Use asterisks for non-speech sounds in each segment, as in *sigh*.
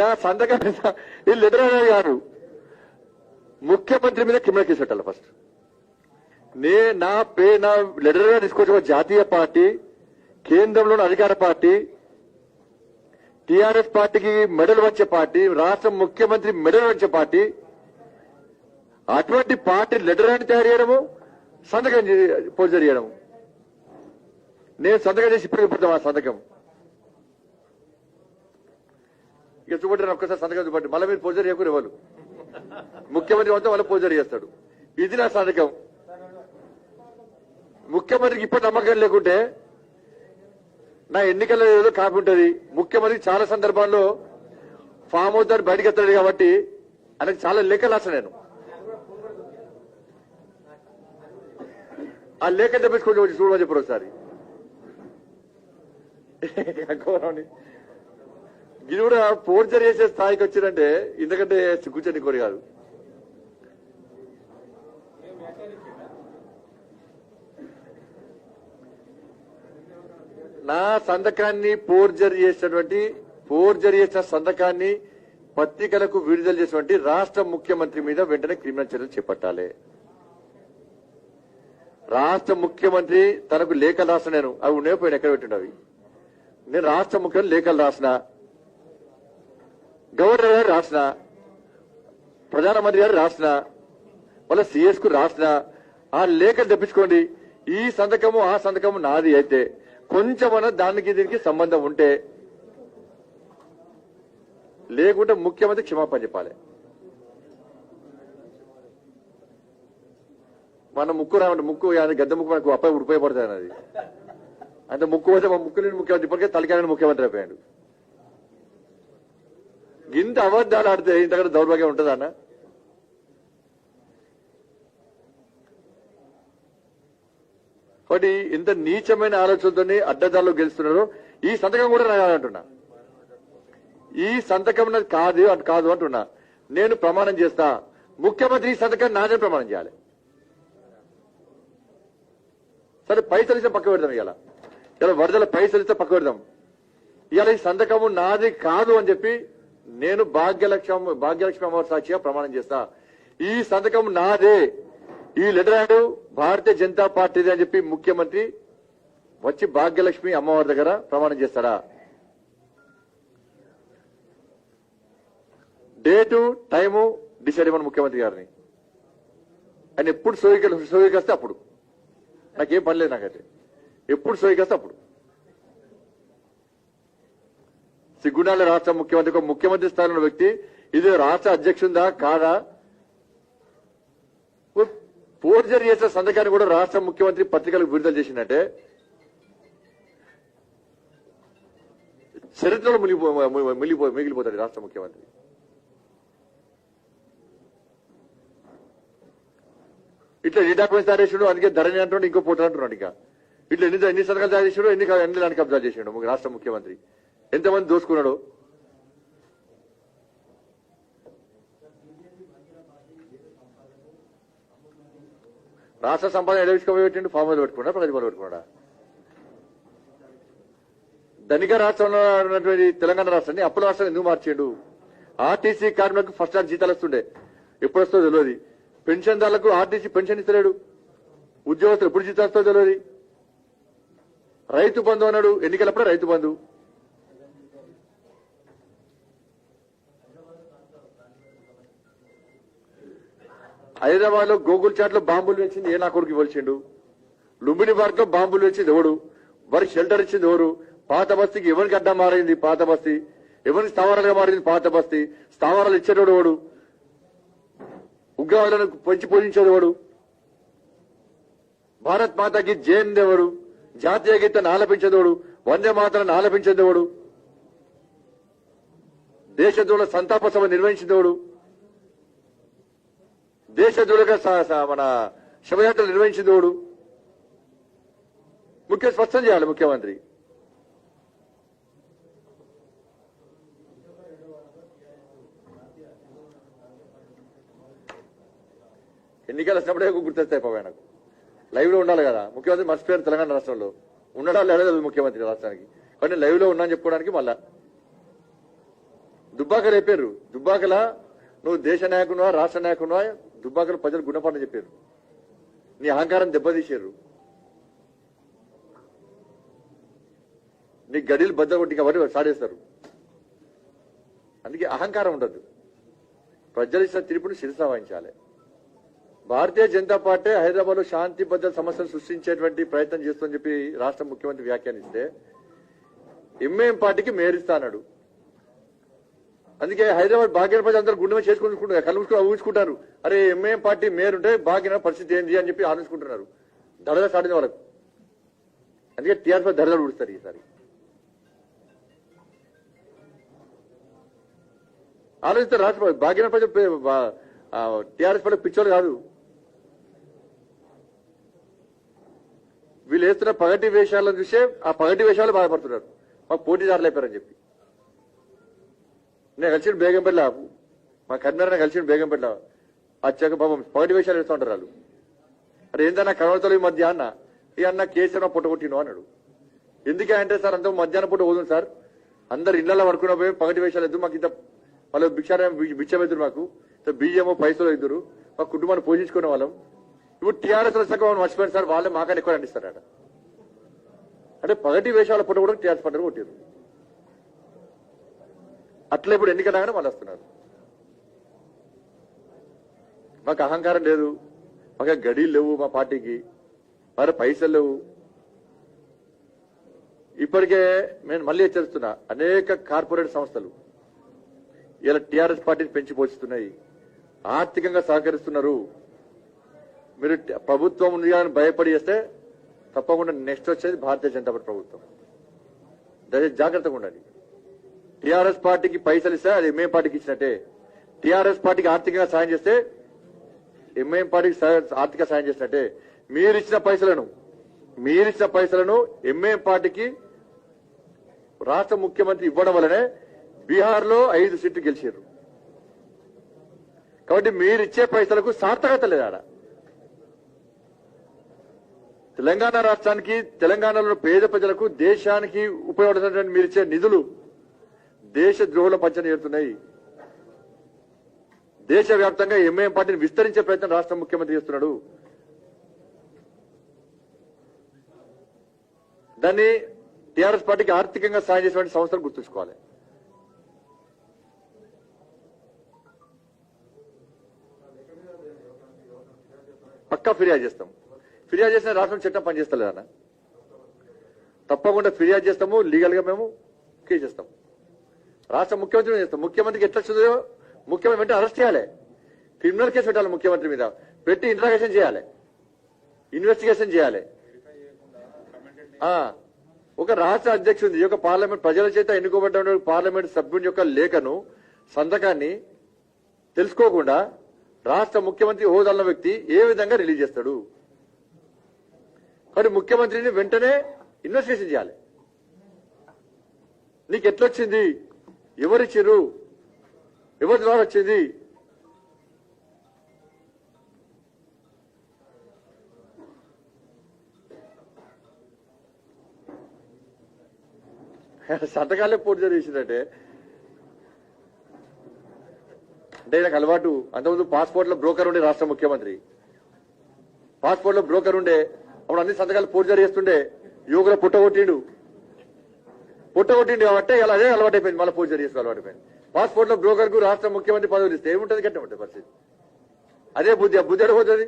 నా సంతకం వీళ్ళు ఈ లెటర్ గారు. ముఖ్యమంత్రి మీద క్రిమినల్ కేసు పెట్టాలి ఫస్ట్. నే నా పే నా లెటర్ తీసుకొచ్చిన జాతీయ పార్టీ కేంద్రంలోని అధికార పార్టీ టిఆర్ఎస్ పార్టీకి మెడల్ వచ్చే పార్టీ రాష్ట్ర ముఖ్యమంత్రి మెడల్ వచ్చే పార్టీ అటువంటి పార్టీ లెటర్ అని తయారు చేయడము సంతకం పోజర్ చేయడము నేను సంతకం చేసి ఇప్పుడు ఇప్పుడు ఆ సంతకం. ఇక చూపండి ఒక్కసారి సంతకం చూపండి. మళ్ళీ మీరు పోజర్ చేయకూడదు ఇవ్వాలి ముఖ్యమంత్రి మొత్తం వాళ్ళు పోజర్ చేస్తాడు. ఇది నా సంతకం. ముఖ్యమంత్రికి ఇప్పటి నమ్మకం లేకుంటే నా ఎన్నికల ఏదో కాపీ ముఖ్యమంత్రి చాలా సందర్భాల్లో ఫామ్ హౌస్ దాన్ని బయటకు ఎత్తాడు కాబట్టి ఆయనకు చాలా లేఖలు రాసా నేను. ఆ లేఖ తెప్పించుకొని వచ్చి చూడమని చెప్పారు ఒకసారి. *laughs* గౌరవని. ఇది కూడా ఫోర్జర్ చేసే స్థాయికి వచ్చిందంటే ఎందుకంటే సిగ్గుచని కోరి కాదు. నా సంతకాన్ని ఫోర్జర్ చేసినటువంటి ఫోర్జర్ చేసిన సంతకాన్ని పత్రికలకు విడుదల చేసినటువంటి రాష్ట్ర ముఖ్యమంత్రి మీద వెంటనే క్రిమినల్ చర్యలు చేపట్టాలి. రాష్ట్ర ముఖ్యమంత్రి తనకు లేఖలు రాసిన నేను అవి ఉండే పోయిన ఎక్కడ పెట్టిండవి నేను రాష్ట్ర ముఖ్యమంత్రి లేఖలు రాసిన గవర్నర్ గారు రాసిన ప్రధానమంత్రి గారు రాసిన వాళ్ళ సిఎస్కు రాసిన ఆ లేఖలు తెప్పించుకోండి. ఈ సంతకము ఆ సంతకము నాది అయితే కొంచెమన్నా దానికి దీనికి సంబంధం ఉంటే లేకుంటే ముఖ్యమంత్రి క్షమాపణ చెప్పాలి. మన ముక్కు రావండి ముక్కు గద్దె గద్ద ముక్కు మనకు అప్ప ఉపయోగపడుతుంది అది అంటే ముక్కు పోతే మా ముక్కు నుండి ముఖ్యమంత్రి ఇప్పటికే తలకాయ ముఖ్యమంత్రి అయిపోయాడు. ఇంత అబద్ధాలు ఆడితే ఇంతకంటే దౌర్భాగ్యం ఉంటుందా అన్న? కాబట్టి ఇంత నీచమైన ఆలోచనతోని అడ్డదారులు గెలుస్తున్నారు. ఈ సంతకం కూడా రాయాలంటున్నా ఈ సంతకం కాదు అటు కాదు అంటున్నా. నేను ప్రమాణం చేస్తా. ముఖ్యమంత్రి ఈ సంతకం నాదే ప్రమాణం చేయాలి. సరే పైసలు ఇస్తే పక్క పెడదాం ఇవాళ ఇలా వరదల పైసలు ఇస్తే పక్క పెడదాం. ఇవాళ ఈ సంతకము నాది కాదు అని చెప్పి నేను భాగ్యలక్ష్మి భాగ్యలక్ష్మి అమ్మవారి సాక్షిగా ప్రమాణం చేస్తా. ఈ సంతకం నాదే. ఈ లెటర్ హ్యాడ్ భారతీయ జనతా పార్టీది అని చెప్పి ముఖ్యమంత్రి వచ్చి భాగ్యలక్ష్మి అమ్మవారి దగ్గర ప్రమాణం చేస్తాడా? డేటు టైము డిసైడ్ ఇవ్వను ముఖ్యమంత్రి గారిని. ఆయన ఎప్పుడు సోయిక సోయికొస్తే అప్పుడు. నాకేం పని లేదు నాకైతే. ఎప్పుడు సోయికొస్తే అప్పుడు. సిగ్గుండాల రాష్ట్ర ముఖ్యమంత్రి ఒక ముఖ్యమంత్రి స్థానంలో వ్యక్తి ఇది రాష్ట్ర అధ్యక్షుందా కాదా? ఫోర్జరీ చేసిన సంతకాన్ని కూడా రాష్ట్ర ముఖ్యమంత్రి పత్రికలకు విడుదల చేసిందంటే చరిత్రలో మిగిలిపో మిగిలిపో మిగిలిపోతాడు రాష్ట్ర ముఖ్యమంత్రి. ఇట్లా ఎన్ని డాక్యుమెంట్స్ తయారు చేసాడు అందుకే ధరణి అంటున్నాడు ఇంకో పోటీ అంటున్నాడు ఇంకా. ఇట్లా ఎన్ని ఎన్ని సంతకాలు తయారు చేసాడు ఎన్ని ఎన్ని ల్యాండ్ కబ్జా చేసాడు రాష్ట్ర ముఖ్యమంత్రి. ఎంతమంది దోసుకున్నాడు రాష్ట్ర సంపాదన ఎడవించుకోబోయి పెట్టిండు? ఫామ్ హౌస్ పెట్టుకున్నా ప్రతిభలు పెట్టుకున్నాడా? ధనిక రాష్ట్రంలో ఉన్నటువంటి తెలంగాణ రాష్ట్రాన్ని అప్పుల రాష్ట్రం ఎందుకు మార్చిండు? ఆర్టీసీ కార్మికులకు ఫస్ట్ క్లాస్ జీతాలు వస్తుండే. ఎప్పుడు వస్తుందో తెలియదు. పెన్షన్దారులకు ఆర్టీసీ పెన్షన్ ఇస్తలేడు. ఉద్యోగస్తులు ఎప్పుడు జీతాలు వస్తుందో తెలియదు. రైతు బంధు అన్నాడు. ఎన్నికలప్పుడే రైతు బంధు. హైదరాబాద్లో గోగుల్ చాట్లో బాంబులు వేసింది ఏ నా కొడుకు ఇవ్వాల్సిండు లుంబిని పార్క్లో బాంబులు వేసింది ఎవడు? వారికి షెల్టర్ ఇచ్చింది ఎవరు? పాత బస్తీకి ఎవరికి అడ్డం మారింది పాత బస్తీ? ఎవరికి స్థావరాలుగా మారింది పాత బస్తీ? స్థావరాలు ఇచ్చేటోడు వాడు ఉగ్రవాదులను పొంచి పూజించేది వాడు భారత్ మాతకి జైన్ దేవుడు జాతీయ గీతాన్ని ఆలపించేదోడు వందే మాతలను ఆలపించేదేవుడు దేశద్రోహ సంతాప సభ నిర్వహించేదేవుడు దేశద్రోహులుగా మన శివయాత్రలు మన శవయాత్రలు ముఖ్య స్పష్టం చేయాలి ముఖ్యమంత్రి. ఎన్నికలు వచ్చినప్పుడే గుర్తొస్తాయి పాప ఆయనకు లైవ్లో ఉండాలి కదా. ముఖ్యమంత్రి మర్చిపోయారు తెలంగాణ రాష్ట్రంలో. ఉండడం లేదా ముఖ్యమంత్రి రాష్ట్రానికి. కానీ లైవ్లో ఉన్నా చెప్పుకోవడానికి మళ్ళా. దుబ్బాక రేపారు దుబ్బాకలా? నువ్వు దేశ నాయకునువా రాష్ట్ర నాయకునువా? దుబ్బాకలు ప్రజలు గుణపాఠం చెప్పారు. నీ అహంకారం దెబ్బతీశారు. నీ గడిలు బద్ద కొట్టి ఎవరు సాడేస్తారు. అందుకే అహంకారం ఉండదు ప్రజలు ఇచ్చిన తీర్పును శిరస వహించాలి. భారతీయ జనతా పార్టీ హైదరాబాద్లో శాంతి భద్రత సమస్యను సృష్టించేటువంటి ప్రయత్నం చేస్తుందని చెప్పి రాష్ట్ర ముఖ్యమంత్రి వ్యాఖ్యానిస్తే ఎంఏఎం పార్టీకి మేరిస్తానడు అందుకే హైదరాబాద్ భాగ్య ప్రజలు అందరూ గుండె చేసుకుంటున్నారు కళ్ళు మూసుకుని ఊహించుకుంటారు. అరే ఎంఏఎం పార్టీ మేరుంటే భాగ్య పరిస్థితి ఏంది అని చెప్పి ఆలోచించుకుంటున్నారు. దడద సాడిన వాళ్ళకు. అందుకే టీఆర్ఎస్ దడదలు ఊడుస్తారు ఈసారి. ఆలోచిస్తారు రాష్ట్ర భాగ్య ప్రజలు టీఆర్ఎస్ పడే పిచ్చోళ్ళు కాదు. వీళ్ళు వేస్తున్న పగటి వేషాలను చూసే ఆ పగటి వేషాలు బాధపడుతున్నారు. మాకు పోటీదారులు అయిపోయారని చెప్పి. నేను కలిసి బేగంపల్లి మా కరీంనగర్ కలిసి బేగంపల్లి వచ్చాక పాపం పగటి వేషాలు వేస్తూ ఉంటారు వాళ్ళు. అరే ఏందన్నా కనబడతలు ఈ మధ్య అన్న? ఈ అన్న కేసీఆర్ పుట్టగొట్టిను అన్నాడు. ఎందుకే అంటే సార్ అంత మధ్యాహ్నం పూట పోదు సార్? అందరు ఇళ్ళలో పడుకున్న పోయి పగటి వేషాలు ఎద్దు మాకు ఇంత వాళ్ళు భిక్షారం బిచ్చం మాకు. ఇంత బియ్యము పైసలు ఇద్దరు. మా కుటుంబాన్ని పోషించుకునే వాళ్ళం. ఇప్పుడు టీఆర్ఎస్ వచ్చాక మనం మర్చిపోయారు సార్ వాళ్ళే మాకని ఎక్కువ అంటిస్తారు అంటే పగటి వేషాల పొట్ట కూడా టీఆర్ఎస్ పంటలు కొట్టారు అట్లా ఇప్పుడు ఎన్నికలాగానే వాళ్ళు వస్తున్నారు. మాకు అహంకారం లేదు. మాకు గడీలు లేవు మా పార్టీకి. మరి పైసలు లేవు. ఇప్పటికే నేను మళ్ళీ హెచ్చరిస్తున్నా అనేక కార్పొరేట్ సంస్థలు ఇలా టీఆర్ఎస్ పార్టీని పెంచి పోషిస్తున్నాయి. ఆర్థికంగా సహకరిస్తున్నారు. మీరు ప్రభుత్వం ఉంది అని భయపడి చేస్తే తప్పకుండా నెక్స్ట్ వచ్చేది భారతీయ జనతా పార్టీ ప్రభుత్వం. దయచేసి జాగ్రత్తగా ఉండండి. టీఆర్ఎస్ పార్టీకి పైసలు ఇస్తే అది ఎంఏ పార్టీకి ఇచ్చినట్టే. టీఆర్ఎస్ పార్టీకి ఆర్థికంగా సాయం చేస్తే ఎంఐఎం పార్టీకి ఆర్థిక సాయం చేసినట్టే. మీరిచ్చిన పైసలను మీరిచ్చిన పైసలను ఎంఐఎం పార్టీకి రాష్ట్ర ముఖ్యమంత్రి ఇవ్వడం వల్లనే బీహార్లో ఐదు సీట్లు గెలిచారు కాబట్టి మీరిచ్చే పైసలకు సార్థకత లేదు ఆడ. తెలంగాణ రాష్ట్రానికి తెలంగాణలో పేద ప్రజలకు దేశానికి ఉపయోగపడుతున్నటువంటి మీరిచ్చే నిధులు దేశ ద్రోహుల పంచన ఏరుతున్నాయి దేశవ్యాప్తంగా ఎంఐఎం పార్టీని విస్తరించే ప్రయత్నం రాష్ట్ర ముఖ్యమంత్రి చేస్తున్నాడు. దాన్ని టీఆర్ఎస్ పార్టీకి ఆర్థికంగా సాయం చేసినటువంటి సంస్థలు గుర్తుంచుకోవాలి. పక్కా ఫిర్యాదు చేస్తాం. ఫిర్యాదు చేసిన రాష్ట్రం చట్టం పనిచేస్తలేదన్న. తప్పకుండా ఫిర్యాదు చేస్తాము లీగల్గా మేము కేసు చేస్తాం. రాష్ట్ర ముఖ్యమంత్రి చేస్తాం. ముఖ్యమంత్రికి ఎట్లా వచ్చిందో ముఖ్యమంత్రి వెంటనే అరెస్ట్ చేయాలి. క్రిమినల్ కేసు పెట్టాలి ముఖ్యమంత్రి మీద. పెట్టి ఇంట్రాగేషన్ చేయాలి. ఇన్వెస్టిగేషన్ చేయాలి. ఒక రాష్ట్ర అధ్యక్షుడి ఈ యొక్క పార్లమెంట్ ప్రజల చేత ఎన్నుకోబడ్డ పార్లమెంట్ సభ్యుని యొక్క లేఖను సంతకాన్ని తెలుసుకోకుండా రాష్ట్ర ముఖ్యమంత్రి హోదాల వ్యక్తి ఏ విధంగా రిలీజ్ చేస్తాడు? కాబట్టి ముఖ్యమంత్రిని వెంటనే ఇన్వెస్టిగేషన్ చేయాలి. నీకు ఎట్లొచ్చింది? ఎవరిచ్చిర్రు ఎవరి ద్వారా వచ్చింది? *laughs* సంతకాలే పూర్తి జరిగిందంటే అంటే నాకు అలవాటు అంతకుముందు పాస్పోర్ట్ బ్రోకర్ ఉండే రాష్ట్ర ముఖ్యమంత్రి. పాస్పోర్ట్లో బ్రోకర్ ఉండే అప్పుడు అన్ని సంతకాలు పూర్తి చేస్తుండే యువకులు పుట్టగొట్టిండు పుట్టగొట్టిండు కాబట్టి ఇలా అదే అలవాటు అయిపోయింది మళ్ళీ పూజ చేసుకో అలవాటు అయిపోయింది పాస్పోర్ట్లో బ్రోకర్కు రాష్ట్ర ముఖ్యమంత్రి పదవులు ఇస్తే ఏముంటది గట్టే ఉంటుంది పరిస్థితి? అదే బుద్ధి ఆ బుద్ధి ఎడపోతుంది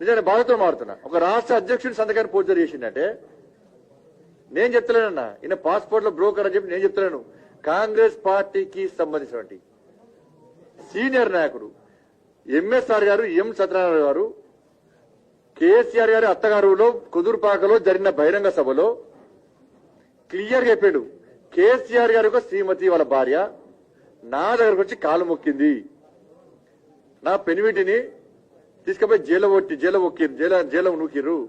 నిజంగా బాధతో మారుతున్నా. ఒక రాష్ట్ర అధ్యక్షుడి సంతకాన్ని పూజ చేసిందంటే నేను చెప్తలేనన్నా. ఈయన పాస్పోర్ట్లో బ్రోకర్ అని చెప్పి నేను చెప్తున్నాను కాంగ్రెస్ పార్టీకి సంబంధించినటువంటి సీనియర్ నాయకుడు ఎంఎస్ఆర్ గారు ఎం సత్యనారాయణ గారు కేసీఆర్ గారి అత్తగారులో కుదురుపాకలో జరిగిన బహిరంగ సభలో క్లియర్ చెప్పాడు. కేసీఆర్ గారు శ్రీమతి వాళ్ళ భార్య. నా దగ్గరకు వచ్చి కాలు మొక్కింది. నా పెనిమిటిని తీసుకుపోయి జైలు కొట్టి జైలు ఒక్కిరు జైలు జైలు నూకిరు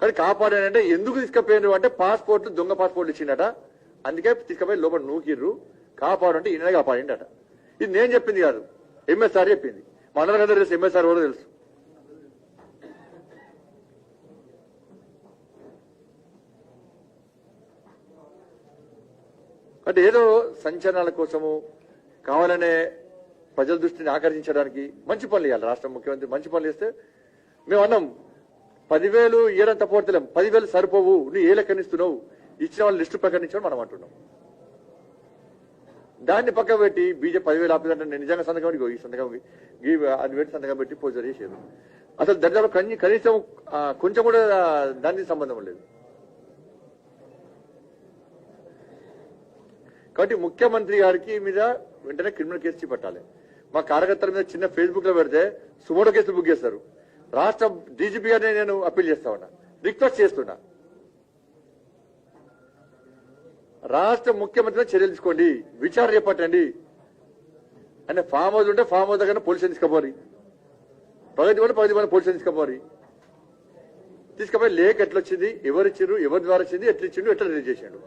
కానీ కాపాడానంటే ఎందుకు తీసుకుపోయినారు అంటే పాస్పోర్ట్ దొంగ పాస్పోర్ట్ ఇచ్చిండట. అందుకే తీసుకుపోయి లోపల నూకిర్రు. కాపాడంటే ఈయన కాపాడిండట. ఇది నేను చెప్పింది కాదు. ఎంఎస్ఆర్ చెప్పింది. మా తెలుసు ఎంఎస్ఆర్ కూడా తెలుసు. అంటే ఏదో సంచలనాల కోసము కావాలనే ప్రజల దృష్టిని ఆకర్షించడానికి మంచి పనులు ఇవ్వాలి రాష్ట్ర ముఖ్యమంత్రి మంచి పనులు ఇస్తే మేము అన్నాం పదివేలు ఏరంత పోర్తలేం పదివేలు సరిపోవు నువ్వు ఏ లెక్కనిస్తున్నావు ఇచ్చిన వాళ్ళు లిస్టు ప్రకటించడం మనం అంటున్నాం. దాన్ని పక్క పెట్టి బీజేపీ పదివేలు ఆపిందంటే నేను నిజంగా సంతకం ఈ సంతకం అది పెట్టి సంతకం పెట్టి పోజర్ చేసేది. అసలు దాని కనీసం కొంచెం కూడా దానికి సంబంధం లేదు. కాబట్టి ముఖ్యమంత్రి గారికి మీద వెంటనే క్రిమినల్ కేసు చేపట్టాలి. మా కార్యకర్తల మీద చిన్న ఫేస్బుక్లో పెడితే సుమోటో కేసులు బుక్ చేస్తారు రాష్ట్ర డీజీపీ గారిని నేను అప్పీల్ చేస్తా ఉన్నా. రిక్వెస్ట్ చేస్తున్నా. రాష్ట్ర ముఖ్యమంత్రి చర్యలు తీసుకోండి. విచారణ చేపట్టండి. అంటే ఫామ్ హౌస్ ఉంటే ఫామ్ హౌస్ దగ్గర పోలీసులు తీసుకుపోరి ప్రగతి కూడా ప్రగతి కూడా పోలీసులు తీసుకుపోరి తీసుకుపోయి లేఖ ఎట్లా వచ్చింది ఎవరి ద్వారా వచ్చింది? ఎట్లా ఇచ్చిండు ఎట్లా రిలీజ్ చేసిండు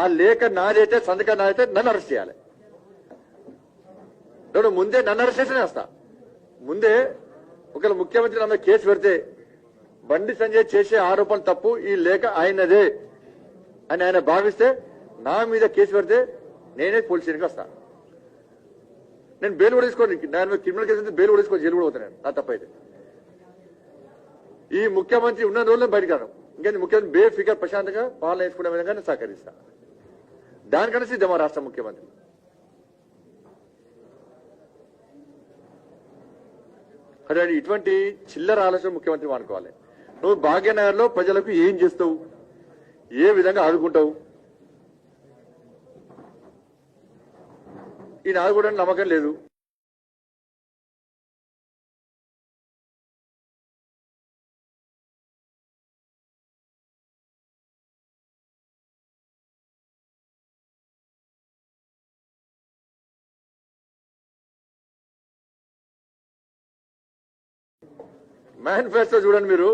ఆ లేఖ నాదైతే సంతకం నాదైతే నన్ను అరెస్ట్ చేయాలి. నేను ముందే నన్ను అరెస్ట్ చేసి వేస్తా. ముందే ఒకవేళ ముఖ్యమంత్రి నా మీద కేసు పెడితే బండి సంజయ్ చేసే ఆరోపణ తప్పు ఈ లేఖ ఆయనదే అని ఆయన భావిస్తే నా మీద కేసు పెడితే నేనే పోలీస్ స్టేషన్కి వస్తా. నేను బెయిల్ కూడా తీసుకోండి నేను క్రిమినల్ కేసు బెయిల్ కూడా తీసుకోండి జైలు కూడా పోతాను నా తప్పైతే. ఈ ముఖ్యమంత్రి ఉన్న రోజులు బయటకు రాను. ఇంకా ముఖ్యమంత్రి బే ఫిగర్ ప్రశాంతంగా పాలన వేసుకునే విధంగానే సహకరిస్తా. దానికన్నా సిద్ధమా రాష్ట్ర ముఖ్యమంత్రి? అదే ఇటువంటి చిల్లర ఆలోచన ముఖ్యమంత్రి వాడుకోవాలి. నువ్వు భాగ్యనగర్లో ప్రజలకు ఏం చేస్తావు? ఏ విధంగా ఆదుకుంటావు? ఈయన ఆదుకోవడానికి నమ్మకం లేదు. మేనిఫెస్టో చూడండి మీరు.